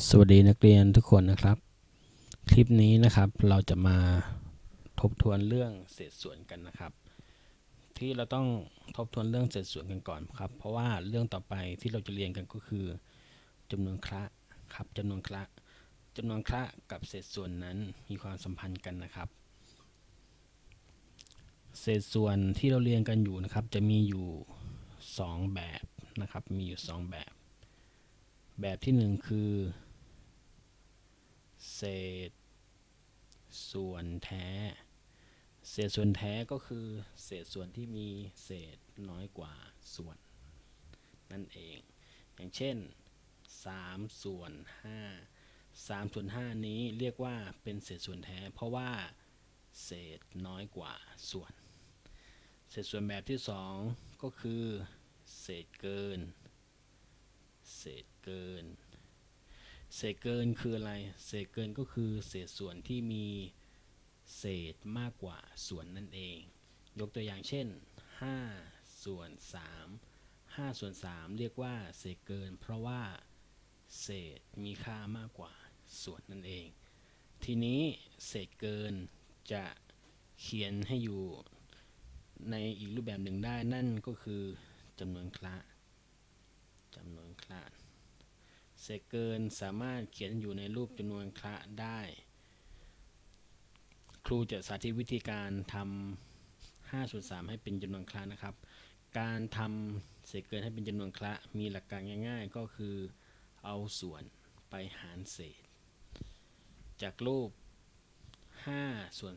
สวัสดีนักเรียนทุกคนนะครับ คลิปนี้นะครับเราจะมาทบทวนเรื่องเศษส่วนกันนะครับ ที่เราต้องทบทวนเรื่องเศษส่วนกันก่อนครับ เพราะว่าเรื่องต่อไปที่เราจะเรียนกันก็คือจำนวนคละครับจำนวนคละจำนวนคละกับเศษส่วนนั้นมีความสัมพันธ์กันนะครับ เศษส่วนที่เราเรียนกันอยู่นะครับ จะมีอยู่ 2 แบบนะครับ มีอยู่ 2 แบบ แบบที่1คือ เศษ ส่วนแท้ เศษส่วนแท้ก็คือ เศษส่วนที่มีเศษน้อยกว่าส่วน นั่นเอง อย่างเช่น3ส่วน5 3ส่วน5นี้เรียกว่าเป็นเศษส่วนแท้ เพราะว่าเศษน้อยกว่าส่วน เศษส่วนแบบที่ 2 ก็คือ เศษเกิน เศษเกิน เศษเกินคืออะไร เศษเกินก็คือเศษส่วนที่มีเศษมากกว่าส่วนนั่นเอง ยกตัวอย่างเช่น 5 ส่วน 3 5 ส่วน 3 เรียกว่าเศษเกิน เพราะว่าเศษมีค่ามากกว่าส่วนนั่นเอง ทีนี้เศษเกินจะเขียนให้อยู่ในอีกรูปแบบหนึ่งได้นั่นก็คือจำนวนคละ จำนวนคละเศษเกินสามารถเขียนอยู่ในรูปจำนวนคละได้ ครูจะสาธิตวิธีการทำ5ส่วน3ให้เป็นจำนวนคละนะครับ การทำเศษเกินให้เป็นจำนวนคละมีหลักการง่าย ๆ ก็คือเอาส่วนไปหารเศษ จากรูป5ส่วน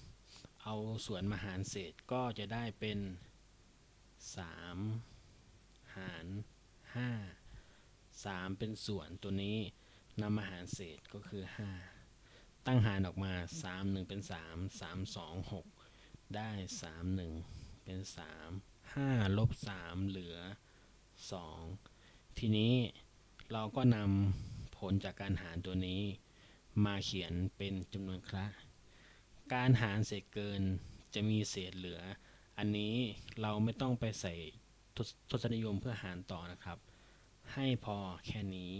3เอาส่วนมาหารเศษก็จะได้เป็น 3 หาร 5 3เป็นส่วนตัวนี้นำมาหารเศษก็คือ5ตั้งหารออกมา3 1เป็น3 3 2 6ได้3 1เป็น3 5ลบ3เหลือ2ทีนี้เราก็นำผลจากการหารตัวนี้ มาเขียนเป็นจำนวนคละการหารเศษเกินจะมีเศษเหลือ อันนี้เราไม่ต้องไปใส่ทศนิยมเพื่อหารต่อนะครับ ให้พอแค่นี้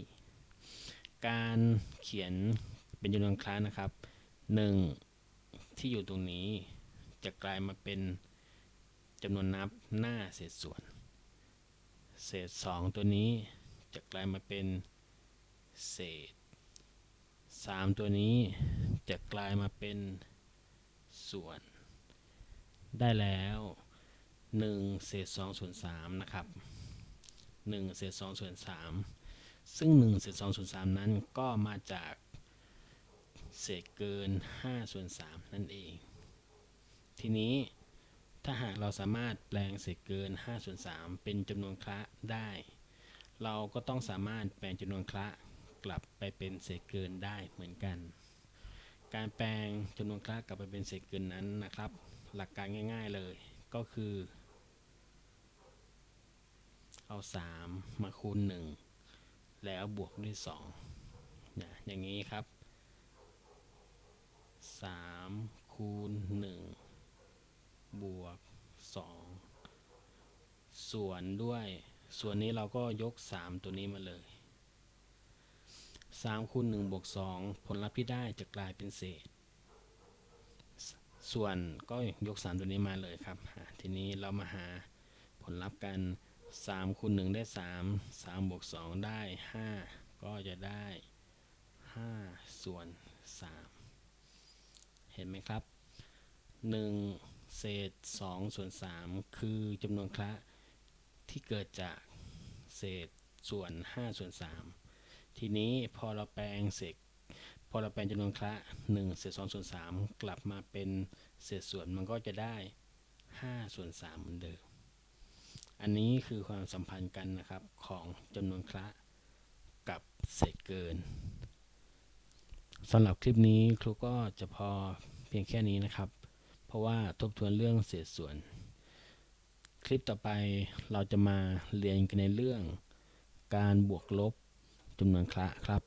การเขียนเป็นจำนวนคละนะครับ 1 ที่อยู่ตรงนี้จะกลายมาเป็นจำนวนนับหน้าเศษส่วน เศษ 2 ตัวนี้จะกลายมาเป็นเศษ 3 ตัวนี้จะกลายมาเป็นส่วน ได้แล้ว 1 เศษ2ส่วน3นะครับ 1เศษ2ส่วน3ซึ่ง1เศษ2ส่วน3นั้นก็มาจากเศษเกิน5ส่วน3นั่นเอง ทีนี้ถ้าหากเราสามารถแปลงเศษเกิน5ส่วน3เป็นจำนวนคละได้ เราก็ต้องสามารถแปลงจำนวนคละกลับไปเป็นเศษเกินได้เหมือนกัน การแปลงจำนวนคละกลับไปเป็นเศษเกินนั้นนะครับ หลักการง่าย ๆเลยก็คือ เอา3มาคูณ1แล้วบวกด้วย2นะอย่างนี้ครับ3คูณ1บวก2ส่วนด้วย ส่วนนี้เราก็ยก3ตัวนี้มาเลย3คูณ1บวก2ผลลัพธ์ที่ได้จะกลายเป็นเศษ ส่วนก็ยก3ตัวนี้มาเลยครับ ทีนี้เรามาหาผลลัพธ์กัน 3คูณ1ได้ 3 3บวก2ได้ 5 ก็จะได้ 5 ส่วน 3 เห็นไหมครับ 1 เศษ 2 ส่วน 3 คือจำนวนคละที่เกิดจากเศษส่วน 5 ส่วน 3 ทีนี้พอเราแปลงเศษพอเราแปลงจำนวนคละ 1 เศษ 2 ส่วน 3 กลับมาเป็นเศษส่วนมันก็จะได้ 5 ส่วน 3 เหมือนเดิม อันนี้คือความสัมพันธ์กันนะครับของจำนวนคละกับเศษเกินสำหรับคลิปนี้ครูก็จะพอเพียงแค่นี้นะครับ เพราะว่าทบทวนเรื่องเศษส่วน คลิปต่อไปเราจะมาเรียนกันในเรื่อง การบวกลบจำนวนคละครับ